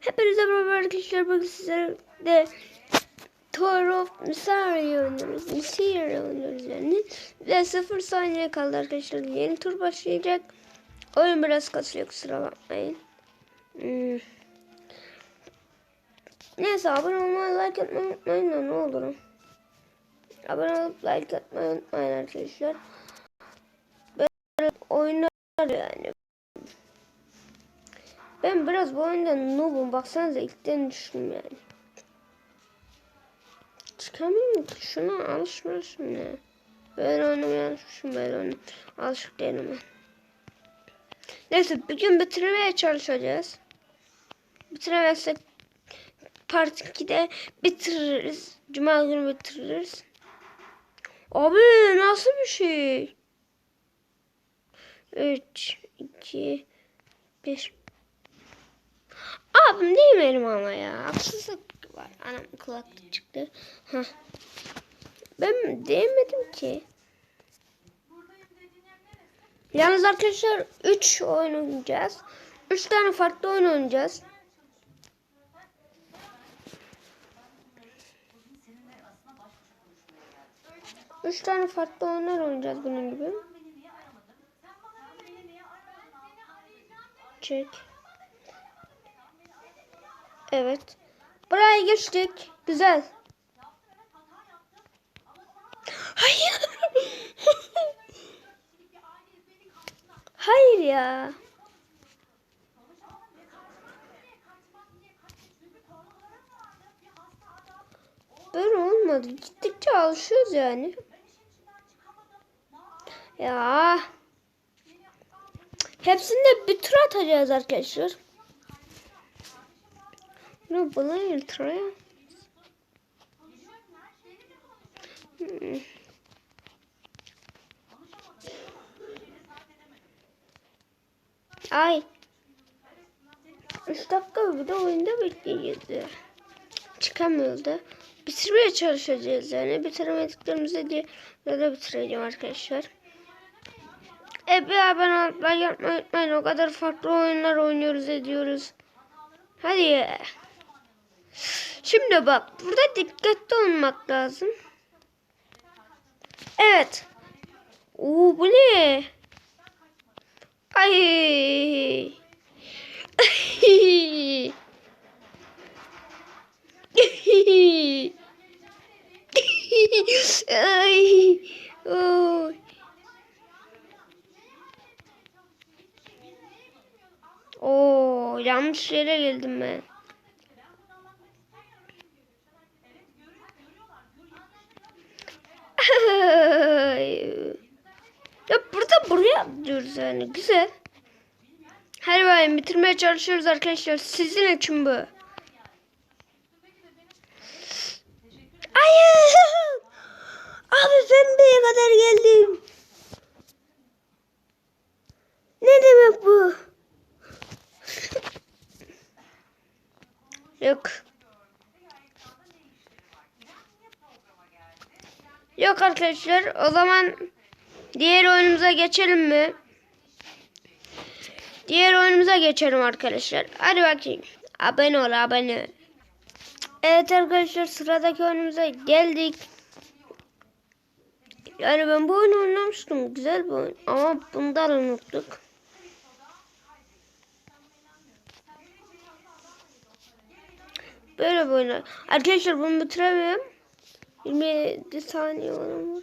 Hepinize merhaba arkadaşlar. Bugün sizlere de Tour of Messiah oynuyoruz. Messiah oynuyoruz yani. Ve 0 saniye kaldı arkadaşlar. Yeni tur başlayacak. Oyun biraz kasıyor kusura bakmayın. Hmm. Neyse abone olmayı like atmayı unutmayın da ne olur. Abone olup like atmayı unutmayın arkadaşlar. Böyle oynar yani. Ben biraz bu oyunda noobum. Baksanıza ilkten düştüm yani. Çıkamıyorum ki. Şuna alışmışım ya. Böyle oynamaya alışmışım. Böyle oynamaya alışık değilim ben. Neyse bugün bitirmeye çalışacağız. Bitiremezsek part 2'de bitiririz. Cuma günü bitiririz. Abi nasıl bir şey? 3, 2, 1. Abim değil benim ama ya. Haksızlık var. Anam kulaklık çıktı. Heh. Ben değmedim ki. Yalnız arkadaşlar 3 oyun oynayacağız. 3 tane farklı oyun oynayacağız. Üç tane farklı oyunlar oynayacağız bunun gibi. Çek. Evet. Buraya geçtik. Güzel. Hayır. Hayır ya. Böyle olmadı. Gittikçe alışıyoruz yani. Ya. Hepsinde bir tur atacağız arkadaşlar. Ne bana ultraya? Hmm. Ay. 3 dakika bir de oyunda bekleyeceğiz da. Bitirmeye çalışacağız yani. Bitiremediklerimizi diye de bitireceğim arkadaşlar. E bir abone yapmayı unutmayın. O kadar farklı oyunlar oynuyoruz ediyoruz. Hadi ya. Şimdi bak burada dikkatli olmak lazım. Evet. Oo bu ne? Ay. Ay. Oy. Oo, yanlış yere geldim ben. ya burada buraya diyoruz yani güzel. Her bayım bitirmeye çalışıyoruz arkadaşlar. Sizin için bu. Hayır. Abi ben buraya kadar geldim. Ne demek bu? Yok. Yok arkadaşlar. O zaman diğer oyunumuza geçelim mi? Diğer oyunumuza geçelim arkadaşlar. Hadi bakayım. Abone ol abone. Evet arkadaşlar sıradaki oyunumuza geldik. Yani ben bu oyunu oynamıştım. Güzel bir oyun. Ama bundan unuttuk. Böyle bir oyun. Arkadaşlar bunu bitiremiyorum. 27 saniye var.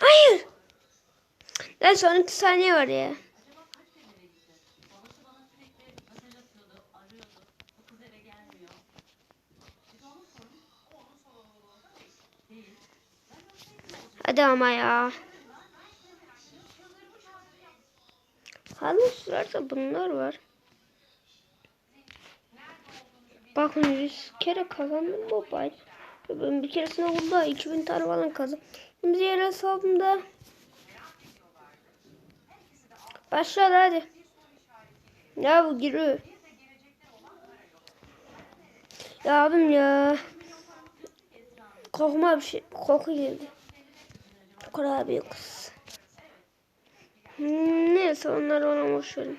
Hayır. Neyse 12 saniye var ya. Hadi ama ya. Halı sırada bunlar var. Bakın 100 kere kazandım mobile. Ben bir keresinde burada 2000 tane falan kazandım. Şimdi diğer hesabımda. Başladı hadi. Ya bu giriyor. Ya abim ya. Kokma bir şey. Koku geldi. kurabiye kız. Neyse onları ona boş verin.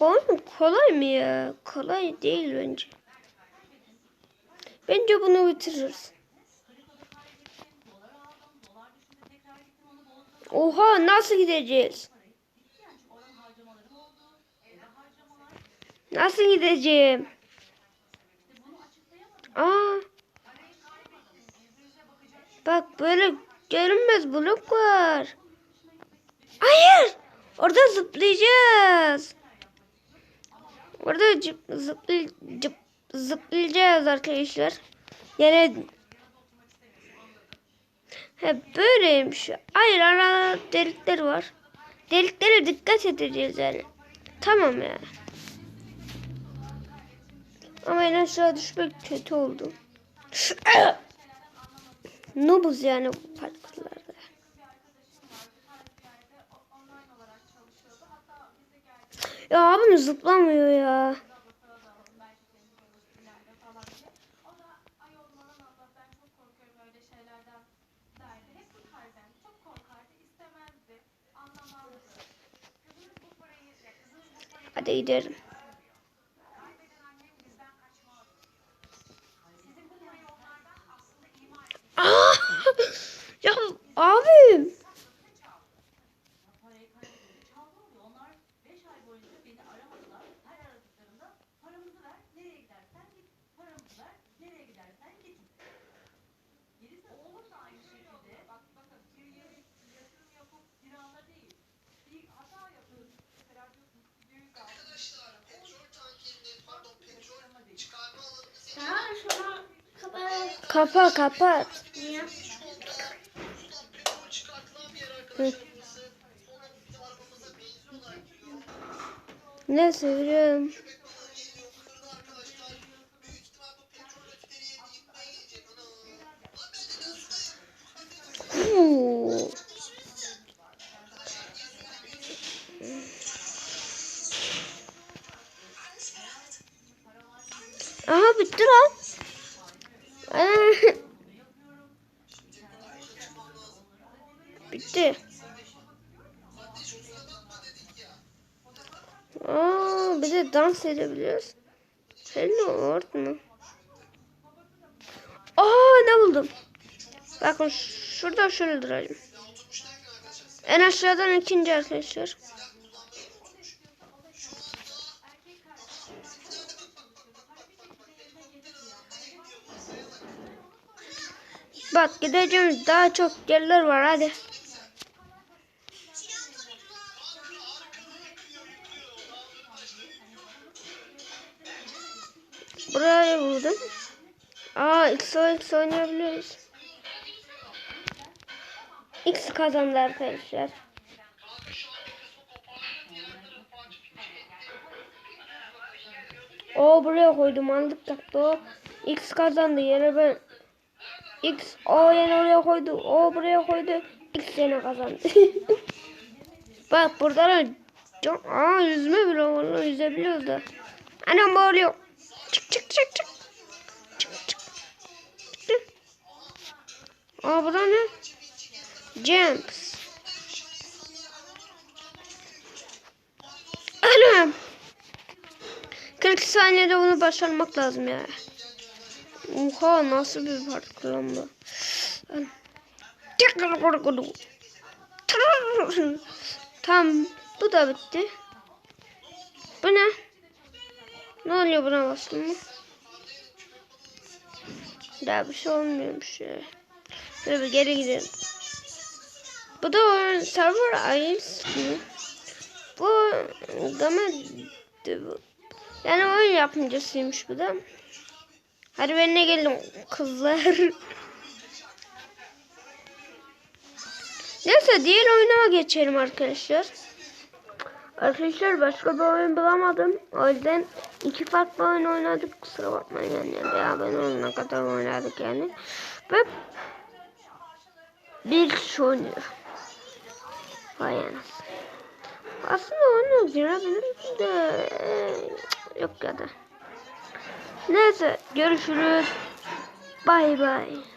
Oğlum kolay mı ya? Kolay değil bence. Bence bunu bitiririz. Oha nasıl gideceğiz? Nasıl gideceğim? Aa. Bak böyle görünmez blok var. Hayır. Orada zıplayacağız. Orada cıp- zıplay, cıp- zıplayacağız arkadaşlar. Yani Hep böyleymiş. Hayır arada delikler var. Deliklere dikkat edeceğiz yani. Tamam ya. Ama en aşağı düşmek kötü oldu. Nobuz yani bu parkurlarda. Ya abim zıplamıyor ya. Hadi gidelim. Aa! ya abim. Arkadaşlar petrol tankerinin pardon petrol çıkarma alanımız Tamam şunu kapat. Kapa kapat. Bir yer bitti. Aa, bir de dans edebiliyoruz. Hello orada mı? Aa ne buldum? Bakın şurada şöyle duracağım. En aşağıdan ikinci arkadaşlar. Bak gideceğim daha çok yerler var hadi. Burayı buldum. Aa X X oynayabiliyoruz. X kazandı arkadaşlar. O buraya koydum aldık taktı o. X kazandı yere ben X o yine oraya koydu. O buraya koydu. X yine kazandı. Bak burada da çok aa yüzme bile vallahi yüzebiliyoruz da. Anam bağırıyor. Çık çık çık çık. Çık çık. Çıktı. Aa burada ne? Jumps. Anam. 40 saniyede bunu başarmak lazım ya. Oha nasıl bir parkur lan bu. Tamam bu da bitti. Bu ne? Ne oluyor buna bastım mı? Daha bir şey olmuyormuş. Böyle bir geri gidelim. Bu da server mi? Bu bu. Yani oyun yapımcısıymış bu da. Hadi benimle gelin kızlar. Neyse diğer oyuna geçelim arkadaşlar. Arkadaşlar başka bir oyun bulamadım. O yüzden iki farklı oyun oynadık. Kusura bakmayın yani. Ya ben oyuna kadar oynadık yani. Ve bir kişi oynuyor. Vay anasını. Aslında onu girebiliriz de e, yok ya da. Neyse görüşürüz. Bay bay.